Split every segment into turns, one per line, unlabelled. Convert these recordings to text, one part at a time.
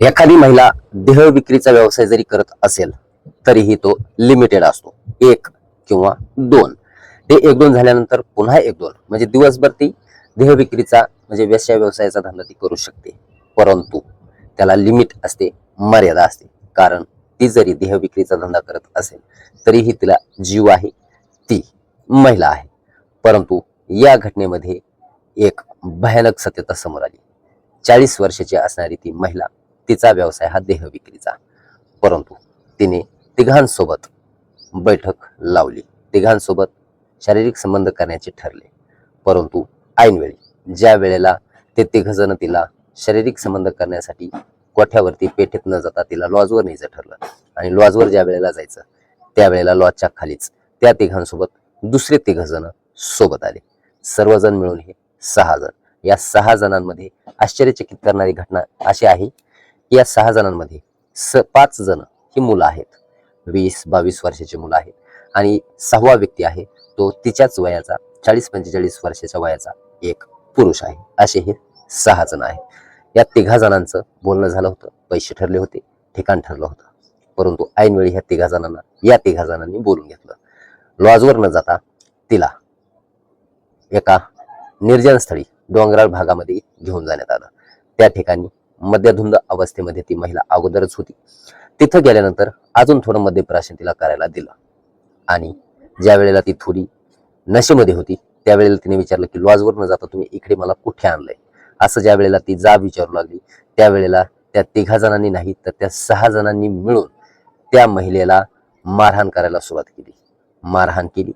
एखादी महिला देह विक्रीचा व्यवसाय जरी करत असेल तरीही तो लिमिटेड असतो. एक किंवा दोन. ते एक दोन झाल्यानंतर पुन्हा एक दोन. म्हणजे दिवसभर ती देह विक्रीचा म्हणजे व्यवसाय व्यवसायाचा धंदा ती करू शकते. परंतु त्याला लिमिट असते मर्यादा असते. कारण ती जरी देह विक्रीचा धंदा करत असेल तरीही तिला जीव आहे ती महिला आहे. परंतु या घटनेमध्ये एक भयानक सत्यता समोर आली. चाळीस वर्षाची असणारी ती महिला तिचा व्यवसाय हा देह विक्रीचा. परंतु तिने तिघांसोबत बैठक लावली. तिघांसोबत शारीरिक संबंध करण्याचे ठरले. परंतु ऐनवेळी ज्या वेळेला ते तिघजण तिला शारीरिक संबंध करण्यासाठी कोठ्यावरती पेठेत न जाता तिला लॉजवर न्यायचं ठरलं आणि लॉजवर ज्या वेळेला जायचं त्यावेळेला लॉजच्या खालीच त्या तिघांसोबत दुसरे तिघजण सोबत आले. सर्वजण मिळून हे सहा जण. या सहा जणांमध्ये आश्चर्यचकित करणारी घटना अशी आहे या सहा जणांमध्ये स पाच जण ही मुलं आहेत. वीस बावीस वर्षाची मुलं आहेत. आणि सहावा व्यक्ती आहे तो तिच्याच वयाचा चाळीस पंचेचाळीस वर्षाच्या वयाचा एक पुरुष आहे. असे हे सहा जण आहेत. या तिघा जणांचं बोलणं झालं होतं पैसे ठरले होते ठिकाण ठरलं होतं. परंतु ऐनवेळी ह्या तिघा जणांना या तिघा जणांनी बोलून घेतलं. लॉजवर न जाता तिला एका निर्जन स्थळी डोंगराळ भागामध्ये घेऊन जाण्यात आलं. त्या ठिकाणी मध्यधुंद अवस्थेमध्ये ती महिला अगोदरच होती. तिथं गेल्यानंतर अजून थोडं मद्यप्राशन तिला करायला दिलं. आणि ज्या वेळेला ती थोडी नशेमध्ये होती त्यावेळेला तिने विचारलं की लॉजवर न जाता तुम्ही इकडे मला कुठे आणलंय? असं ज्या वेळेला ती जाब विचारू लागली त्यावेळेला त्या तिघा जणांनी नाही तर त्या सहा जणांनी मिळून त्या महिलेला मारहाण करायला सुरुवात केली. मारहाण केली.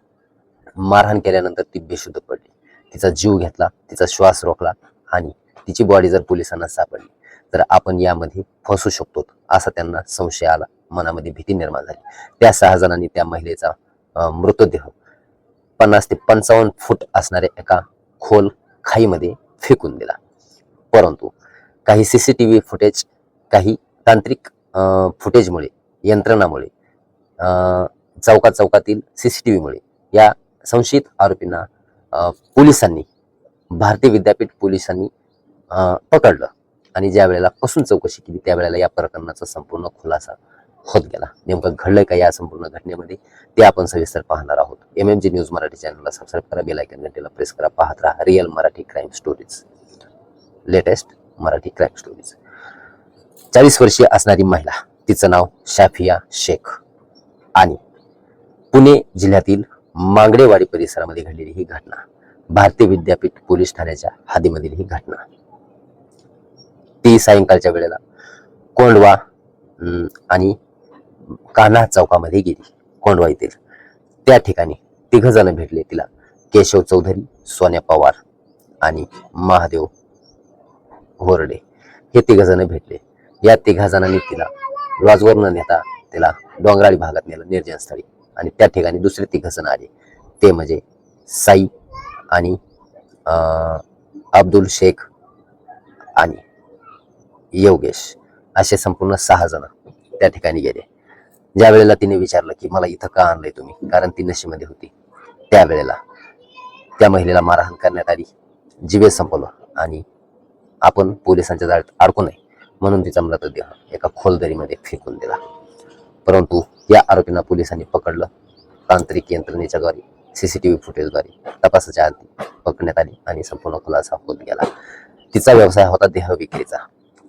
मारहाण केल्यानंतर ती बेशुद्ध पडली. तिचा जीव घेतला तिचा श्वास रोखला आणि तिची बॉडी जर पोलिसांना सापडली तर आपण यामध्ये फसू शकतो. असा त्यांना संशय आला. मनामध्ये भीती निर्माण झाली. त्या सहा जणांनी त्या महिलेचा मृतदेह पन्नास ते पंचावन्न फूट असणाऱ्या एका खोल खाईमध्ये फेकून दिला. परंतु काही C C T V footage काही तांत्रिक फुटेजमुळे यंत्रणामुळे अं, चौका चौकातील सी सी टी व्हीमुळे या संशयित आरोपींना पोलिसांनी भारतीय विद्यापीठ पोलिसांनी पकडलं. आणि ज्या वेळेला कसून चौकशी केली त्यावेळेला या प्रकरणाचा संपूर्ण खुलासा होत गेला. नेमकं घडलंय का या संपूर्ण घटनेमध्ये? ते आपण सविस्तर पाहणार आहोत. M M G news Marathi चॅनलला सबस्क्राईब करा बेल आयकन घंटेला प्रेस करा पाहत राहा real Marathi crime stories latest Marathi crime stories चाळीस वर्षीय असणारी महिला तिचं नाव शाफिया शेख. आणि पुणे जिल्ह्यातील मांगडेवाडी परिसरामध्ये घडलेली ही घटना भारतीय विद्यापीठ पोलीस ठाण्याच्या हद्दीमधील ही घटना. ती सायंकाळच्या वेळेला. कोंडवा आणि कान्हा चौकामध्ये गेली कोंडवा येथील. त्या ठिकाणी तिघ जण भेटले तिला. केशव चौधरी सोन्या पवार आणि महादेव होरडे. हे तिघ जण भेटले. या तिघा जणांनी तिला लॉजवर न नेता तिला डोंगराळी भागात नेलं निर्जन स्थळी आणि त्या ठिकाणी दुसरे तिघ जण आले. ते म्हणजे साई आणि अब्दुल शेख आणि योगेश असे संपूर्ण सहा जण त्या ठिकाणी गेले. ज्या वेळेला तिने विचारलं की मला इथं का आणलंय तुम्ही? कारण ती नशेमध्ये होती. त्यावेळेला त्या महिलेला मारहाण करण्यात आली. जीवे संपवलं आणि आपण पोलिसांच्या जाळ्यात अडकू नये म्हणून तिचा मृतदेह एका खोलदरीमध्ये फेकून दिला. परंतु या आरोपींना पोलिसांनी पकडलं. तांत्रिक यंत्रणेच्याद्वारे सीसीटीव्ही फुटेजद्वारे तपासाच्या आधी पकडण्यात आली आणि संपूर्ण खुलासा होत गेला. तिचा व्यवसाय होता देह विक्रीचा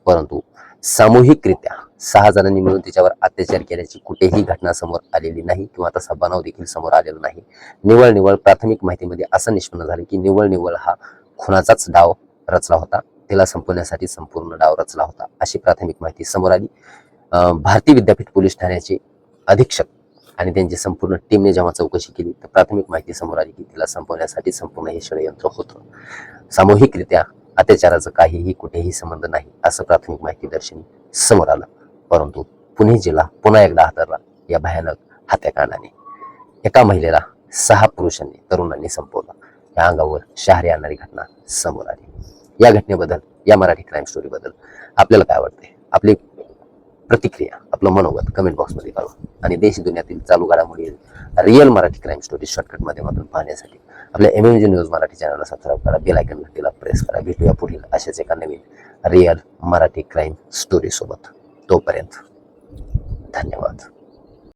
परंतु सामूहिकरित्या सहा जणांनी मिळून तिच्यावर अत्याचार केल्याची कुठेही घटना समोर आलेली नाही किंवा तसा बनाव देखील समोर आलेला नाही. निवळ निवळ प्राथमिक माहितीमध्ये असं निष्पन्न झालं की निवळ निवळ हा खुनाचाच डाव रचला होता. तिला संपवण्यासाठी संपूर्ण डाव रचला होता अशी प्राथमिक माहिती समोर आली. भारतीय विद्यापीठ पोलीस ठाण्याचे अधीक्षक आणि त्यांची संपूर्ण टीमने जेव्हा चौकशी केली तर प्राथमिक माहिती समोर आली की तिला संपवण्यासाठी संपूर्ण हे षडयंत्र होतं. सामूहिकरित्या अत्याचाराचं काहीही कुठेही संबंध नाही असं प्राथमिक माहिती दर्शनी समोर आलं. परंतु पुणे जिल्हा पुन्हा एकदा हातरला या भयानक हत्याकांडाने. एका महिलेला सहा पुरुषांनी तरुणांनी संपवलं. या अंगावर शहरी आणणारी घटना समोर आली. या घटनेबद्दल या मराठी क्राईम स्टोरी बद्दल आपल्याला काय वाटते आपली प्रतिक्रिया आपलं मनोगत कमेंट बॉक्समध्ये कळवा. आणि देश दुनियातील चालू घडामोडी real Marathi crime story shortcut माध्यमातून पाहण्यासाठी आपल्या M M G news Marathi चॅनलला सबस्क्राईब करा बेल आयकन तिला प्रेस करा. भेटूया पुढील अशाच एका नवीन रिअल मराठी क्राईम स्टोरीसोबत तोपर्यंत धन्यवाद.